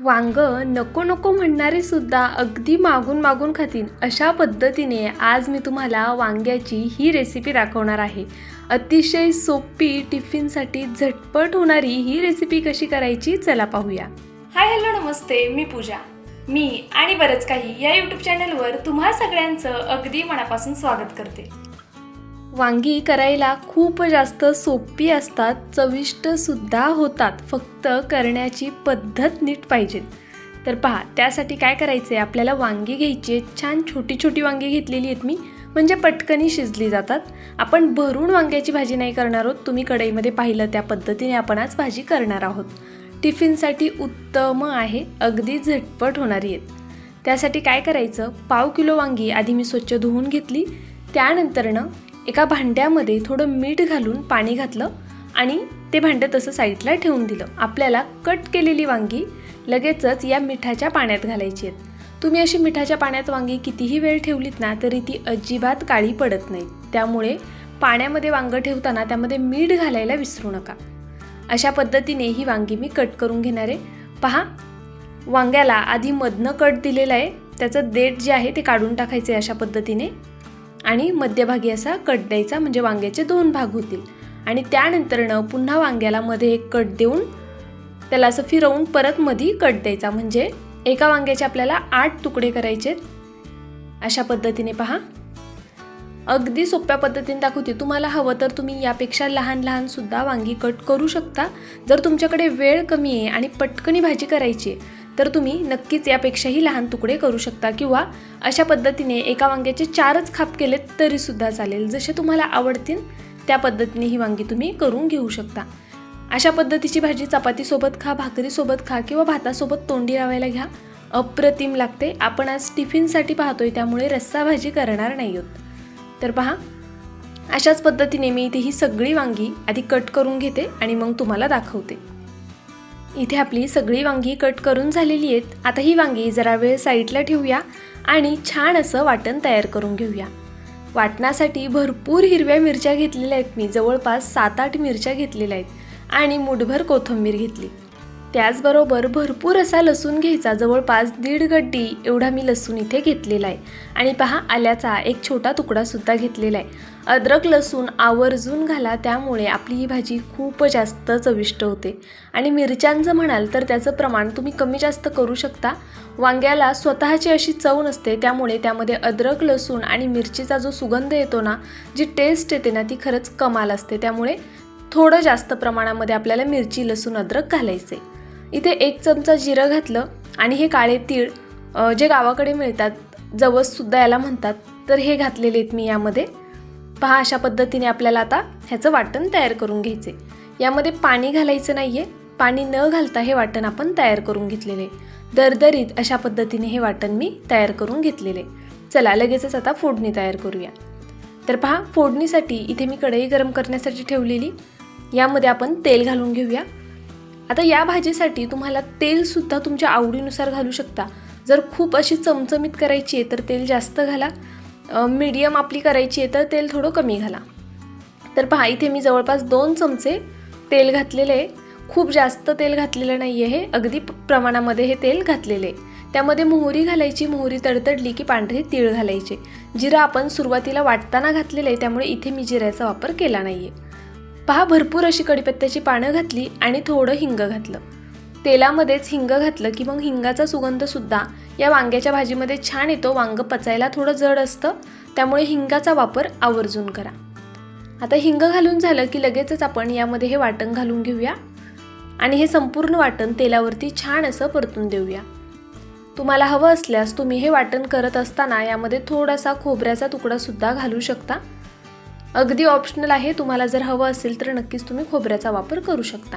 वांग नको नको म्हणणारे सुद्धा अगदी मागून मागून खातील अशा पद्धतीने आज मी तुम्हाला वांग्याची ही रेसिपी दाखवणार आहे. अतिशय सोपी टिफिनसाठी झटपट होणारी ही रेसिपी कशी करायची चला पाहूया. हाय हॅलो नमस्ते मी पूजा. मी आणि बरंच काही या यूट्यूब चॅनलवर तुम्हा सगळ्यांचं अगदी मनापासून स्वागत करते. वांगी करायला खूप जास्त सोपी असतात चविष्टसुद्धा होतात. फक्त करण्याची पद्धत नीट पाहिजे. तर पहा त्यासाठी काय करायचं आहे आपल्याला वांगी घ्यायची आहेत छान छोटी छोटी वांगी घेतलेली आहेत मी. म्हणजे पटकनी शिजली जातात. आपण भरून वांग्याची भाजी नाही करणार आहोत. तुम्ही कढईमध्ये पाहिलं त्या पद्धतीने आपण आज भाजी करणार आहोत. टिफिनसाठी उत्तम आहे. अगदी झटपट होणारी आहेत. त्यासाठी काय करायचं? पाव किलो वांगी आधी मी स्वच्छ धुवून घेतली. त्यानंतरनं एका भांड्यामध्ये थोडं मीठ घालून पाणी घातलं आणि ते भांडं तसं साईडला ठेवून दिलं. आपल्याला कट केलेली वांगी लगेचच या मिठाच्या पाण्यात घालायची आहेत. तुम्ही अशी मिठाच्या पाण्यात वांगी कितीही वेळ ठेवलीत ना तरी ती अजिबात काळी पडत नाही. त्यामुळे पाण्यामध्ये वांगं ठेवताना त्यामध्ये मीठ घालायला विसरू नका. अशा पद्धतीने ही वांगी मी कट करून घेणार आहे. पहा वांग्याला आधी मधनं कट दिलेलं आहे. त्याचं देठ जे आहे ते काढून टाकायचे अशा पद्धतीने. आणि मध्यभागी असा कट द्यायचा म्हणजे वांग्याचे दोन भाग होतील. आणि त्यानंतरनं पुन्हा वांग्याला मध्ये एक कट देऊन त्याला असं फिरवून परत मधी कट द्यायचा. म्हणजे एका वांग्याचे आपल्याला आठ तुकडे करायचे अशा पद्धतीने पहा. अगदी सोप्या पद्धतीने दाखवते. तुम्हाला हवं तर तुम्ही यापेक्षा लहान लहान सुद्धा वांगी कट करू शकता. जर तुमच्याकडे वेळ कमी आहे आणि पटकनी भाजी करायची आहे तर तुम्ही नक्कीच यापेक्षाही लहान तुकडे करू शकता किंवा अशा पद्धतीने एका वांग्याचे चारच खाप केलेत तरीसुद्धा चालेल. जसे तुम्हाला आवडतील त्या पद्धतीने ही वांगी तुम्ही करून घेऊ शकता. अशा पद्धतीची भाजी चपातीसोबत खा भाकरीसोबत खा किंवा भातासोबत तोंडी लावायला घ्या. अप्रतिम लागते. आपण आज टिफिनसाठी पाहतोय त्यामुळे रस्सा भाजी करणार नाही आहोत. तर पहा अशाच पद्धतीने मी इथे ही सगळी वांगी आधी कट करून घेते आणि मग तुम्हाला दाखवते. इथे आपली सगळी वांगी कट करून झालेली आहेत. आता ही वांगी जरा वेळ साईडला ठेवूया आणि छान असं वाटण तयार करून घेऊया. वाटणासाठी भरपूर हिरव्या मिरच्या घेतलेल्या आहेत. मी जवळपास सात आठ मिरच्या घेतलेल्या आहेत आणि मुठभर कोथिंबीर घेतली. त्याचबरोबर भरपूर असा लसूण घ्यायचा. जवळपास दीड गड्डी एवढा मी लसूण इथे घेतलेला आहे. आणि पहा आल्याचा एक छोटा तुकडासुद्धा घेतलेला आहे. अद्रक लसूण आवर्जून घाला त्यामुळे आपली ही भाजी खूप जास्त चविष्ट होते. आणि मिरच्यांचं म्हणाल तर त्याचं प्रमाण तुम्ही कमी जास्त करू शकता. वांग्याला स्वतःची अशी चव नसते त्यामुळे त्यामध्ये अद्रक लसूण आणि मिरचीचा जो सुगंध येतो ना जी टेस्ट येते ना ती खरंच कमाल असते. त्यामुळे थोडं जास्त प्रमाणामध्ये आपल्याला मिरची लसूण अद्रक घालायचे इथे एक चमचा जिरं घातलं आणि हे काळे तीळ जे गावाकडे मिळतात जवससुद्धा याला म्हणतात तर हे घातलेले आहेत मी यामध्ये. पहा अशा पद्धतीने आपल्याला आता ह्याचं वाटण तयार करून घ्यायचे. यामध्ये पाणी घालायचं नाही आहे पाणी न घालता हे वाटण आपण तयार करून घेतलेले. दरदरीत अशा पद्धतीने हे वाटण मी तयार करून घेतलेले. चला लगेचच आता फोडणी तयार करूया. तर पहा फोडणीसाठी इथे मी कढई गरम करण्यासाठी ठेवलेली. यामध्ये आपण तेल घालून घेऊया. आता या भाजीसाठी तुम्हाला तेलसुद्धा तुमच्या आवडीनुसार घालू शकता. जर खूप अशी चमचमीत करायची आहे तर तेल जास्त घाला. मीडियम आपली करायची आहे तर तेल थोडं कमी घाला. तर पहा इथे मी जवळपास दोन चमचे तेल घातलेले आहे. खूप जास्त तेल घातलेलं नाही आहे हे. अगदी प्रमाणामध्ये हे तेल घातलेले आहे. त्यामध्ये मोहरी घालायची. मोहरी तडतडली की पांढरे तीळ घालायचे. जिरं आपण सुरुवातीला वाटताना घातलेलं आहे त्यामुळे इथे मी जिऱ्याचा वापर केला नाही आहे पहा भरपूर अशी कडीपत्त्याची पानं घातली आणि थोडं हिंग घातलं. तेलामध्येच हिंग घातलं की मग हिंगाचा सुगंधसुद्धा या वांग्याच्या भाजीमध्ये छान येतो. वांग पचायला थोडं जड असतं. त्यामुळे हिंगाचा वापर आवर्जून करा. आता हिंग घालून झालं की लगेचच आपण यामध्ये हे वाटण घालून घेऊया. आणि हे संपूर्ण वाटण तेलावरती छान असं परतून देऊया. तुम्हाला हवं असल्यास तुम्ही हे वाटण करत असताना यामध्ये थोडासा खोबऱ्याचा तुकडासुद्धा घालू शकता. अगदी ऑप्शनल आहे. तुम्हाला जर हवं असेल तर नक्कीच तुम्ही खोबऱ्याचा वापर करू शकता.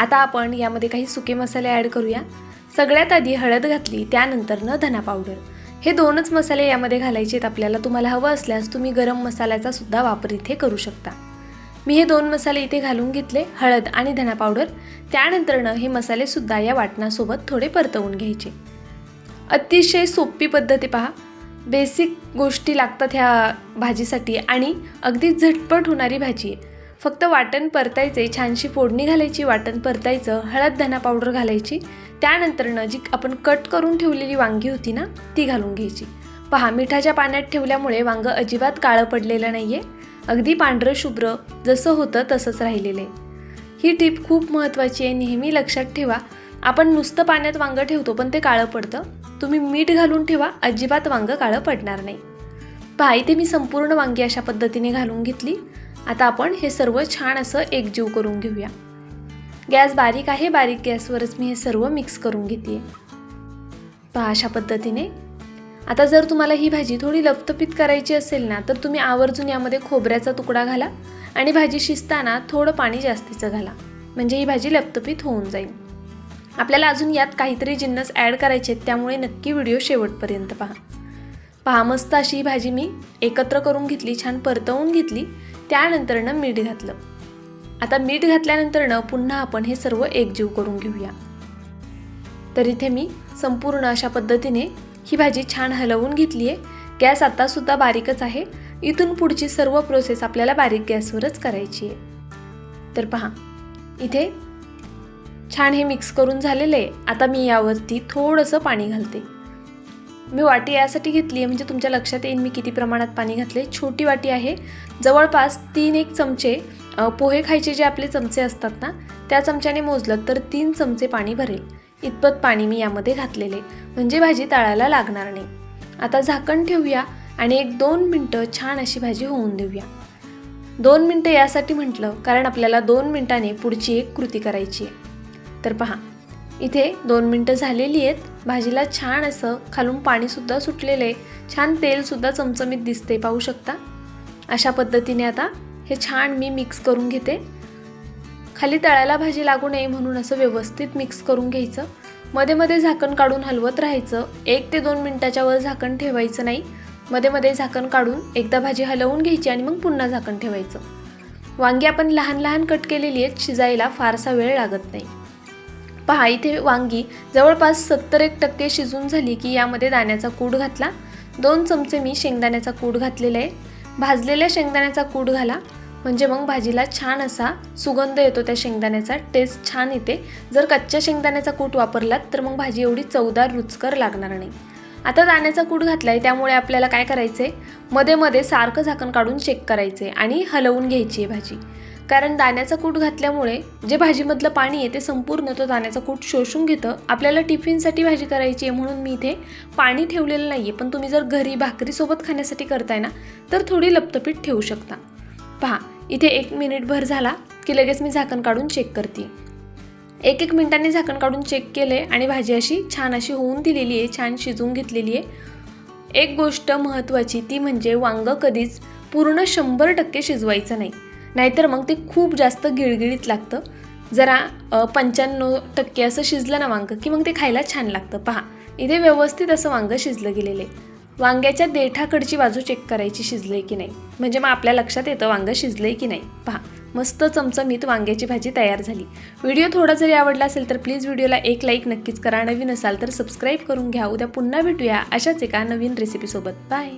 आता आपण यामध्ये काही सुके मसाले ॲड करूया. सगळ्यात आधी हळद घातली त्यानंतरनं धना पावडर. हे दोनच मसाले यामध्ये घालायचे आहेत. आपल्याला तुम्हाला हवं असल्यास तुम्ही गरम मसाल्याचा सुद्धा वापर इथे करू शकता. मी हे दोन मसाले इथे घालून घेतले हळद आणि धना पावडर. त्यानंतरनं हे मसालेसुद्धा या वाटणासोबत थोडे परतवून घ्यायचे. अतिशय सोपी पद्धती पहा. बेसिक गोष्टी लागतात ह्या भाजीसाठी आणि अगदी झटपट होणारी भाजी आहे. फक्त वाटण परतायचे छानशी फोडणी घालायची वाटण परतायचं हळद धना पावडर घालायची. त्यानंतरनं जी आपण कट करून ठेवलेली वांगी होती ना ती घालून घ्यायची. पहा मिठाच्या पाण्यात ठेवल्यामुळे वांग अजिबात काळं पडलेलं नाही आहे अगदी पांढरं शुभ्र जसं होतं तसंच राहिलेलं आहे. ही टीप खूप महत्त्वाची आहे नेहमी लक्षात ठेवा. आपण नुसतं पाण्यात वांगं ठेवतो पण ते काळं पडतं. तुम्ही मीठ घालून ठेवा अजिबात वांगं काळं पडणार नाही. पहा इथे मी संपूर्ण वांगी अशा पद्धतीने घालून घेतली. आता आपण हे सर्व छान असं एकजीव करून घेऊया. गॅस बारीक आहे बारीक गॅसवरच मी हे सर्व मिक्स करून घेते पहा अशा पद्धतीने. आता जर तुम्हाला ही भाजी थोडी लपतपीत करायची असेल ना तर तुम्ही आवर्जून यामध्ये खोबऱ्याचा तुकडा घाला आणि भाजी शिजताना थोडं पाणी जास्तीचं घाला. म्हणजे ही भाजी लपतपीत होऊन जाईल. आपल्याला अजून यात काहीतरी जिन्नस ॲड करायचे आहेत त्यामुळे नक्की व्हिडिओ शेवटपर्यंत पहा. पहा मस्त अशी ही भाजी मी एकत्र करून घेतली छान परतवून घेतली. त्यानंतरनं मीठ घातलं. आता मीठ घातल्यानंतरनं पुन्हा आपण हे सर्व एकजीव करून घेऊया. तर इथे मी संपूर्ण अशा पद्धतीने ही भाजी छान हलवून घेतली आहे. गॅस आत्तासुद्धा बारीकच आहे. इथून पुढची सर्व प्रोसेस आपल्याला बारीक गॅसवरच करायची आहे. तर पहा इथे छान हे मिक्स करून झालेलं आहे. आता मी यावरती थोडंसं पाणी घालते. मी वाटी यासाठी घेतली आहे म्हणजे तुमच्या लक्षात येईल मी किती प्रमाणात पाणी घातले छोटी वाटी आहे. जवळपास तीन एक चमचे पोहे खायचे जे आपले चमचे असतात ना त्या चमच्याने मोजलं तर तीन चमचे पाणी भरेल. इतपत पाणी मी यामध्ये घातलेले. म्हणजे भाजी तळायला लागणार नाही. आता झाकण ठेवूया आणि एक दोन मिनटं छान अशी भाजी होऊन देऊया. दोन मिनटं यासाठी म्हटलं कारण आपल्याला दोन मिनटाने पुढची एक कृती करायची आहे. तर पहा इथे दोन मिनटं झालेली आहेत. भाजीला छान असं खालून पाणीसुद्धा सुटलेलं आहे. छान तेलसुद्धा चमचमीत दिसते पाहू शकता. अशा पद्धतीने आता हे छान मी मिक्स करून घेते. खाली तळायला भाजी लागू नये म्हणून असं व्यवस्थित मिक्स करून घ्यायचं. मध्ये मध्ये झाकण काढून हलवत राहायचं. एक ते दोन मिनटाच्या वर झाकण ठेवायचं नाही. मध्ये मध्ये झाकण काढून एकदा भाजी हलवून घ्यायची आणि मग पुन्हा झाकण ठेवायचं. वांगी आपण लहान लहान कट केलेली आहेत. शिजायला फारसा वेळ लागत नाही. पहा इथे वांगी जवळपास सत्तर एक टक्के शिजून झाली की यामध्ये दाण्याचा कूट घातला. दोन चमचे मी शेंगदाण्याचा कूट घातलेला आहे. भाजलेल्या शेंगदाण्याचा कूट घाला. म्हणजे मग भाजीला छान असा सुगंध येतो त्या शेंगदाण्याचा. टेस्ट छान येते. जर कच्च्या शेंगदाण्याचा कूट वापरलात तर मग भाजी एवढी चवदार रुचकर लागणार नाही. आता दाण्याचा कूट घातला आहे त्यामुळे आपल्याला काय करायचं आहे मध्ये मध्ये सारखं झाकण काढून चेक करायचं आहे आणि हलवून घ्यायची आहे भाजी. कारण दाण्याचा कूट घातल्यामुळे जे भाजीमधलं पाणी आहे ते संपूर्ण तो दाण्याचा कूट शोषून घेतं. आपल्याला टिफिनसाठी भाजी करायची आहे म्हणून मी इथे पाणी ठेवलेलं नाही आहे पण तुम्ही जर घरी भाकरीसोबत खाण्यासाठी करताय ना तर थोडी लपतपीठ ठेवू शकता. पहा इथे एक मिनिटभर झाला की लगेच मी झाकण काढून चेक करते एक एक मिनिटांनी झाकण काढून चेक केले आणि भाजी अशी छान अशी होऊन दिलेली आहे छान शिजवून घेतलेली आहे. एक गोष्ट महत्त्वाची ती म्हणजे वांगं कधीच पूर्ण शंभर टक्के शिजवायचं नाही. नाहीतर मग ते खूप जास्त गिळगिळीत लागतं. जरा पंच्याण्णव टक्के असं शिजलं ना वांगं की मग ते खायला छान लागतं. पहा इथे व्यवस्थित असं वांगं शिजलं गेलेलं आहे. वांग्याच्या देठाकडची बाजू चेक करायची शिजलं आहे की नाही? म्हणजे मग आपल्या लक्षात येतं वांगं शिजलं आहे की नाही. पहा मस्त चमचमीत वांग्याची भाजी तयार झाली. व्हिडिओ थोडा जरी आवडला असेल तर प्लीज व्हिडिओला एक लाईक नक्कीच करा. नवीन असाल तर सबस्क्राईब करून घ्या. उद्या पुन्हा भेटूया अशाच एका नवीन रेसिपीसोबत बाय